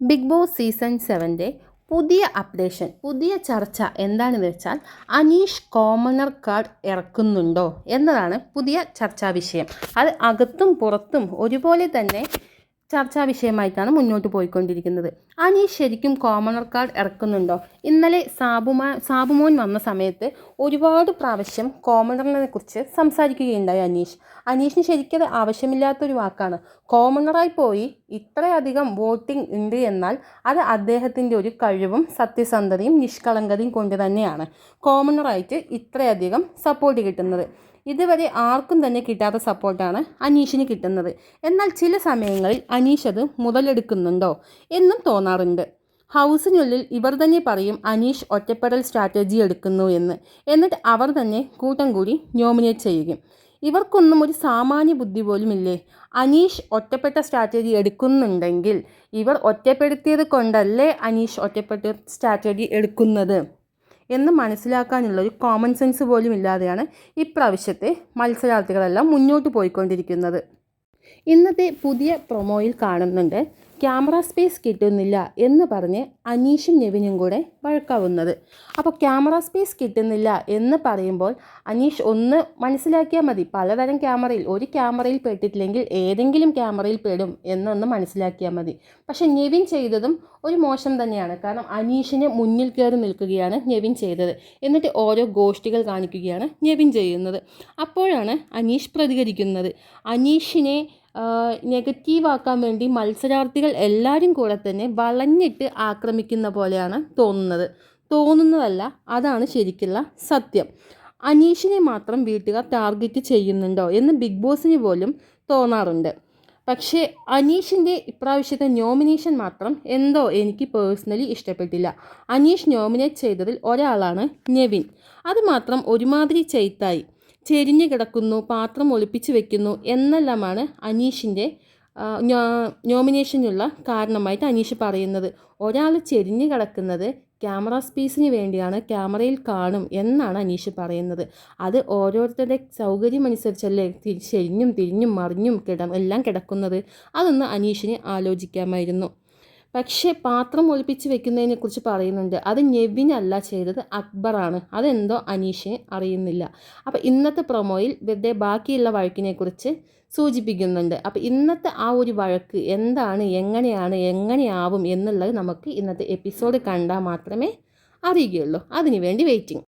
Big boss season സെവന്റെ പുതിയ updation പുതിയ ചർച്ച എന്താണെന്ന് വെച്ചാൽ അനീഷ് കോമണർ കാർഡ് ഇറക്കുന്നുണ്ടോ എന്നതാണ് പുതിയ ചർച്ചാ വിഷയം. അത് അകത്തും പുറത്തും ഒരുപോലെ തന്നെ ചർച്ചാ വിഷയമായിട്ടാണ് മുന്നോട്ട് പോയിക്കൊണ്ടിരിക്കുന്നത്. അനീഷ് ശരിക്കും കോമണർ കാർഡ് ഇറക്കുന്നുണ്ടോ? ഇന്നലെ സാബുമാ സാബുമോൻ വന്ന സമയത്ത് ഒരുപാട് പ്രാവശ്യം കോമണറിനെ കുറിച്ച് സംസാരിക്കുകയുണ്ടായി അനീഷ്. അനീഷിന് ശരിക്കും ആവശ്യമില്ലാത്തൊരു വാക്കാണ്. കോമണറായി പോയി ഇത്രയധികം വോട്ടിംഗ് ഉണ്ട് എന്നാൽ അത് അദ്ദേഹത്തിന്റെ ഒരു കഴിവും സത്യസന്ധതയും നിഷ്കളങ്കതയും കൊണ്ട് തന്നെയാണ് കോമണറായിട്ട് ഇത്രയധികം സപ്പോർട്ട് കിട്ടുന്നത്. ഇതുവരെ ആർക്കും തന്നെ കിട്ടാത്ത സപ്പോർട്ടാണ് അനീഷിന് കിട്ടുന്നത്. എന്നാൽ ചില സമയങ്ങളിൽ അനീഷ് അത് മുതലെടുക്കുന്നുണ്ടോ എന്നും തോന്നാറുണ്ട്. ഹൗസിനുള്ളിൽ ഇവർ തന്നെ പറയും അനീഷ് ഒറ്റപ്പെടൽ സ്ട്രാറ്റജി എടുക്കുന്നു എന്ന്. എന്നിട്ട് അവർ തന്നെ കൂട്ടം കൂടി നോമിനേറ്റ് ചെയ്യും ഇവർക്കൊന്നും ഒരു സാമാന്യ ബുദ്ധി പോലും ഇല്ലേ അനീഷ് ഒറ്റപ്പെട്ട സ്ട്രാറ്റജി എടുക്കുന്നുണ്ടെങ്കിൽ ഇവർ ഒറ്റപ്പെടുത്തിയത് കൊണ്ടല്ലേ അനീഷ് ഒറ്റപ്പെട്ട സ്ട്രാറ്റജി എടുക്കുന്നത്? എന്ന് മനസ്സിലാക്കാനുള്ള ഒരു കോമൺ സെൻസ് പോലും ഇല്ലാതെയാണ് ഇപ്രാവശ്യത്തെ മത്സരാർത്ഥികളെല്ലാം മുന്നോട്ട് പോയിക്കൊണ്ടിരിക്കുന്നത്. ഇന്നത്തെ പുതിയ പ്രൊമോയിൽ കാണുന്നുണ്ട് ക്യാമറ സ്പേസ് കിട്ടുന്നില്ല എന്ന് പറഞ്ഞ് അനീഷും നെവിനും കൂടെ വഴക്കാവുന്നത്. അപ്പോൾ ക്യാമറ സ്പേസ് കിട്ടുന്നില്ല എന്ന് പറയുമ്പോൾ അനീഷ് ഒന്ന് മനസ്സിലാക്കിയാൽ മതി. പലതരം ക്യാമറയിൽ ഒരു ക്യാമറയിൽ പെട്ടിട്ടില്ലെങ്കിൽ ഏതെങ്കിലും ക്യാമറയിൽ പെടും എന്നൊന്ന് മനസ്സിലാക്കിയാൽ മതി. പക്ഷേ നെവിൻ ചെയ്തതും ഒരു മോശം തന്നെയാണ്. കാരണം അനീഷിന് മുന്നിൽ കയറി നിൽക്കുകയാണ് നെവിൻ ചെയ്തത്. എന്നിട്ട് ഓരോ ഗോഷ്ടികൾ കാണിക്കുകയാണ് നെവിൻ ചെയ്യുന്നത്. അപ്പോഴാണ് അനീഷ് പ്രതികരിക്കുന്നത്. അനീഷിനെ നെഗറ്റീവാക്കാൻ വേണ്ടി മത്സരാർത്ഥികൾ എല്ലാവരും കൂടെ തന്നെ വളഞ്ഞിട്ട് ആക്രമിക്കുന്ന പോലെയാണ് തോന്നുന്നത്. തോന്നുന്നതല്ല അതാണ് ശരിക്കുള്ള സത്യം. അനീഷിനെ മാത്രം വീട്ടുകാർ ടാർഗറ്റ് ചെയ്യുന്നുണ്ടോ എന്ന് ബിഗ് ബോസിന് പോലും തോന്നാറുണ്ട്. പക്ഷേ അനീഷിന്റെ ഇപ്രാവശ്യത്തെ നോമിനേഷൻ മാത്രം എന്തോ എനിക്ക് പേഴ്സണലി ഇഷ്ടപ്പെട്ടില്ല. അനീഷ് നോമിനേറ്റ് ചെയ്തതിൽ ഒരാളാണ് നെവിൻ. അതുമാത്രം ഒരുമാതിരി ചെയ്ത്തായി. ചെരിഞ്ഞു കിടക്കുന്നു പാത്രം ഒളിപ്പിച്ച് വെക്കുന്നു എന്നെല്ലാമാണ് അനീഷിന്റെ നോമിനേഷനുള്ള കാരണമായിട്ട് അനീഷ് പറയുന്നത്. ഒരാൾ ചെരിഞ്ഞു കിടക്കുന്നത് ക്യാമറ സ്പേസിന് വേണ്ടിയാണ് ക്യാമറയിൽ കാണും എന്നാണ് അനീഷ് പറയുന്നത്. അത് ഓരോരുത്തരുടെ സൗകര്യമനുസരിച്ചല്ലേ ചെരിഞ്ഞും തിരിഞ്ഞും മറിഞ്ഞും കിട എല്ലാം കിടക്കുന്നത്? അതൊന്ന് അനീഷിന് ആലോചിക്കാമായിരുന്നു. പക്ഷേ പാത്രം ഒളിപ്പിച്ച് വെക്കുന്നതിനെക്കുറിച്ച് പറയുന്നുണ്ട്. അത് ഞെവിനല്ല ചെയ്തത് അക്ബറാണ്. അതെന്തോ അനീഷിനെ അറിയുന്നില്ല. അപ്പോൾ ഇന്നത്തെ പ്രൊമോയിൽ വെറുതെ ബാക്കിയുള്ള വഴക്കിനെക്കുറിച്ച് സൂചിപ്പിക്കുന്നുണ്ട്. അപ്പോൾ ഇന്നത്തെ ആ ഒരു വഴക്ക് എന്താണ് എങ്ങനെയാണ് എങ്ങനെയാവും എന്നുള്ളത് നമുക്ക് ഇന്നത്തെ എപ്പിസോഡ് കണ്ടാൽ മാത്രമേ അറിയുകയുള്ളൂ. അതിനുവേണ്ടി വെയിറ്റിംഗ്